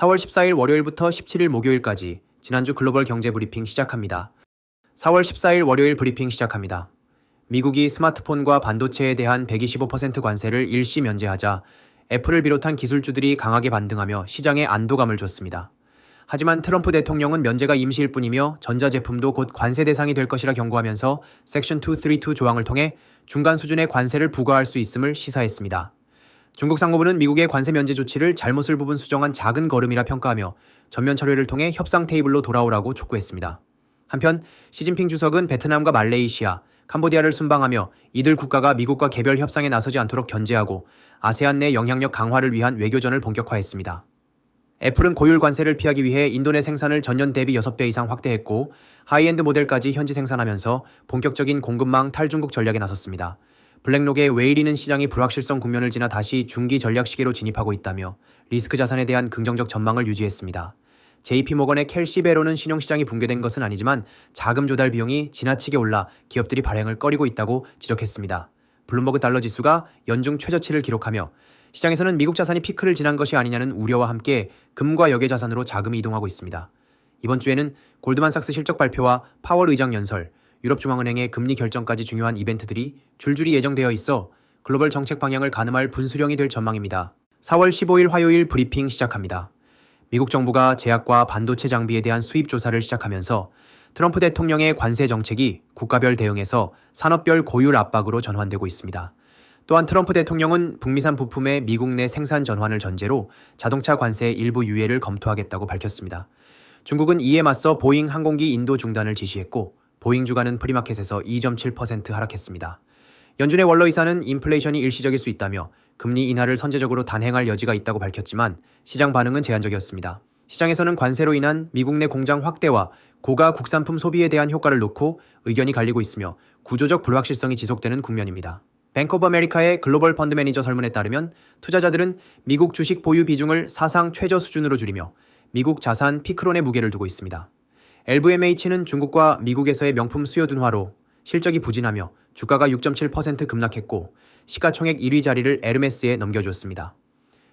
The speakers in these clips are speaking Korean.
4월 14일 월요일부터 17일 목요일까지 지난주 글로벌 경제 브리핑 시작합니다. 4월 14일 월요일 브리핑 시작합니다. 미국이 스마트폰과 반도체에 대한 125% 관세를 일시 면제하자 애플을 비롯한 기술주들이 강하게 반등하며 시장에 안도감을 줬습니다. 하지만 트럼프 대통령은 면제가 임시일 뿐이며 전자제품도 곧 관세 대상이 될 것이라 경고하면서 섹션 232 조항을 통해 중간 수준의 관세를 부과할 수 있음을 시사했습니다. 중국 상무부는 미국의 관세 면제 조치를 잘못을 부분 수정한 작은 걸음이라 평가하며 전면 철회를 통해 협상 테이블로 돌아오라고 촉구했습니다. 한편 시진핑 주석은 베트남과 말레이시아, 캄보디아를 순방하며 이들 국가가 미국과 개별 협상에 나서지 않도록 견제하고 아세안 내 영향력 강화를 위한 외교전을 본격화했습니다. 애플은 고율 관세를 피하기 위해 인도 내 생산을 전년 대비 6배 이상 확대했고 하이엔드 모델까지 현지 생산하면서 본격적인 공급망 탈중국 전략에 나섰습니다. 블랙록의 왜 이리는 시장이 불확실성 국면을 지나 다시 중기 전략 시기로 진입하고 있다며 리스크 자산에 대한 긍정적 전망을 유지했습니다. JP모건의 켈시 베로는 신용시장이 붕괴된 것은 아니지만 자금 조달 비용이 지나치게 올라 기업들이 발행을 꺼리고 있다고 지적했습니다. 블룸버그 달러 지수가 연중 최저치를 기록하며 시장에서는 미국 자산이 피크를 지난 것이 아니냐는 우려와 함께 금과 역의 자산으로 자금이 이동하고 있습니다. 이번 주에는 골드만삭스 실적 발표와 파월 의장 연설, 유럽중앙은행의 금리 결정까지 중요한 이벤트들이 줄줄이 예정되어 있어 글로벌 정책 방향을 가늠할 분수령이 될 전망입니다. 4월 15일 화요일 브리핑 시작합니다. 미국 정부가 제약과 반도체 장비에 대한 수입 조사를 시작하면서 트럼프 대통령의 관세 정책이 국가별 대응에서 산업별 고율 압박으로 전환되고 있습니다. 또한 트럼프 대통령은 북미산 부품의 미국 내 생산 전환을 전제로 자동차 관세 일부 유예를 검토하겠다고 밝혔습니다. 중국은 이에 맞서 보잉 항공기 인도 중단을 지시했고 보잉 주가는 프리마켓에서 2.7% 하락했습니다. 연준의 원로 이사는 인플레이션이 일시적일 수 있다며 금리 인하를 선제적으로 단행할 여지가 있다고 밝혔지만 시장 반응은 제한적이었습니다. 시장에서는 관세로 인한 미국 내 공장 확대와 고가 국산품 소비에 대한 효과를 놓고 의견이 갈리고 있으며 구조적 불확실성이 지속되는 국면입니다. 뱅크 오브 아메리카의 글로벌 펀드 매니저 설문에 따르면 투자자들은 미국 주식 보유 비중을 사상 최저 수준으로 줄이며 미국 자산 피크론에 무게를 두고 있습니다. LVMH는 중국과 미국에서의 명품 수요 둔화로 실적이 부진하며 주가가 6.7% 급락했고 시가총액 1위 자리를 에르메스에 넘겨주었습니다.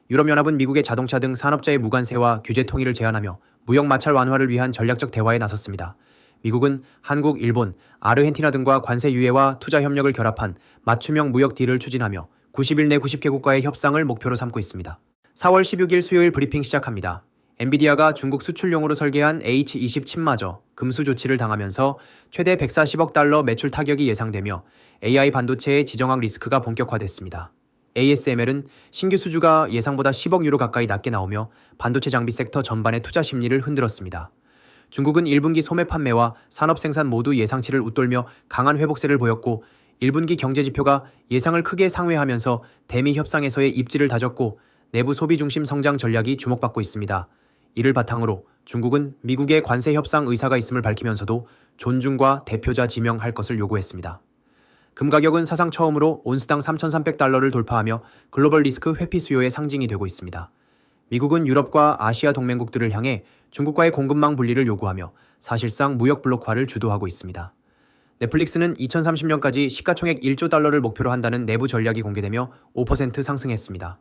유럽연합은 미국의 자동차 등 산업자의 무관세와 규제 통일을 제한하며 무역 마찰 완화를 위한 전략적 대화에 나섰습니다. 미국은 한국, 일본, 아르헨티나 등과 관세 유예와 투자 협력을 결합한 맞춤형 무역 딜을 추진하며 90일 내 90개국과의 협상을 목표로 삼고 있습니다. 4월 16일 수요일 브리핑 시작합니다. 엔비디아가 중국 수출용으로 설계한 H20 칩마저 금수 조치를 당하면서 최대 140억 달러 매출 타격이 예상되며 AI 반도체의 지정학 리스크가 본격화됐습니다. ASML은 신규 수주가 예상보다 10억 유로 가까이 낮게 나오며 반도체 장비 섹터 전반의 투자 심리를 흔들었습니다. 중국은 1분기 소매 판매와 산업 생산 모두 예상치를 웃돌며 강한 회복세를 보였고 1분기 경제 지표가 예상을 크게 상회하면서 대미 협상에서의 입지를 다졌고 내부 소비 중심 성장 전략이 주목받고 있습니다. 이를 바탕으로 중국은 미국의 관세 협상 의사가 있음을 밝히면서도 존중과 대표자 지명할 것을 요구했습니다. 금 가격은 사상 처음으로 온스당 3,300달러를 돌파하며 글로벌 리스크 회피 수요의 상징이 되고 있습니다. 미국은 유럽과 아시아 동맹국들을 향해 중국과의 공급망 분리를 요구하며 사실상 무역 블록화를 주도하고 있습니다. 넷플릭스는 2030년까지 시가총액 1조 달러를 목표로 한다는 내부 전략이 공개되며 5% 상승했습니다.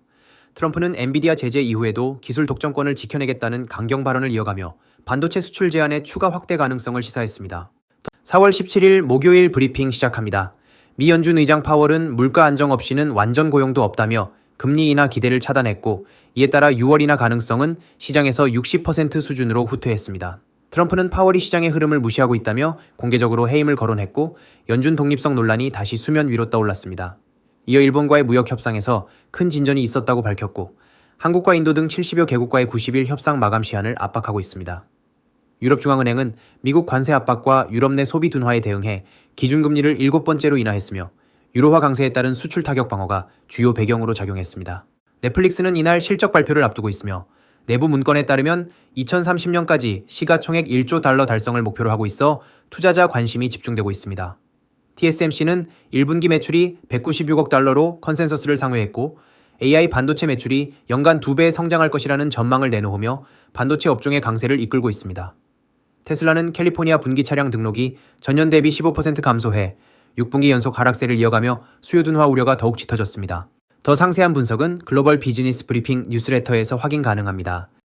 트럼프는 엔비디아 제재 이후에도 기술 독점권을 지켜내겠다는 강경 발언을 이어가며 반도체 수출 제한의 추가 확대 가능성을 시사했습니다. 4월 17일 목요일 브리핑 시작합니다. 미 연준 의장 파월은 물가 안정 없이는 완전 고용도 없다며 금리 인하 기대를 차단했고 이에 따라 6월 인하 가능성은 시장에서 60% 수준으로 후퇴했습니다. 트럼프는 파월이 시장의 흐름을 무시하고 있다며 공개적으로 해임을 거론했고 연준 독립성 논란이 다시 수면 위로 떠올랐습니다. 이어 일본과의 무역 협상에서 큰 진전이 있었다고 밝혔고 한국과 인도 등 70여 개국과의 90일 협상 마감 시한을 압박하고 있습니다. 유럽중앙은행은 미국 관세 압박과 유럽 내 소비 둔화에 대응해 기준금리를 일곱 번째로 인하했으며 유로화 강세에 따른 수출 타격 방어가 주요 배경으로 작용했습니다. 넷플릭스는 이날 실적 발표를 앞두고 있으며 내부 문건에 따르면 2030년까지 시가총액 1조 달러 달성을 목표로 하고 있어 투자자 관심이 집중되고 있습니다. TSMC는 1분기 매출이 196억 달러로 컨센서스를 상회했고 AI 반도체 매출이 연간 2배 성장할 것이라는 전망을 내놓으며 반도체 업종의 강세를 이끌고 있습니다. 테슬라는 캘리포니아 분기 차량 등록이 전년 대비 15% 감소해 6분기 연속 하락세를 이어가며 수요 둔화 우려가 더욱 짙어졌습니다. 더 상세한 분석은 글로벌 비즈니스 브리핑 뉴스레터에서 확인 가능합니다.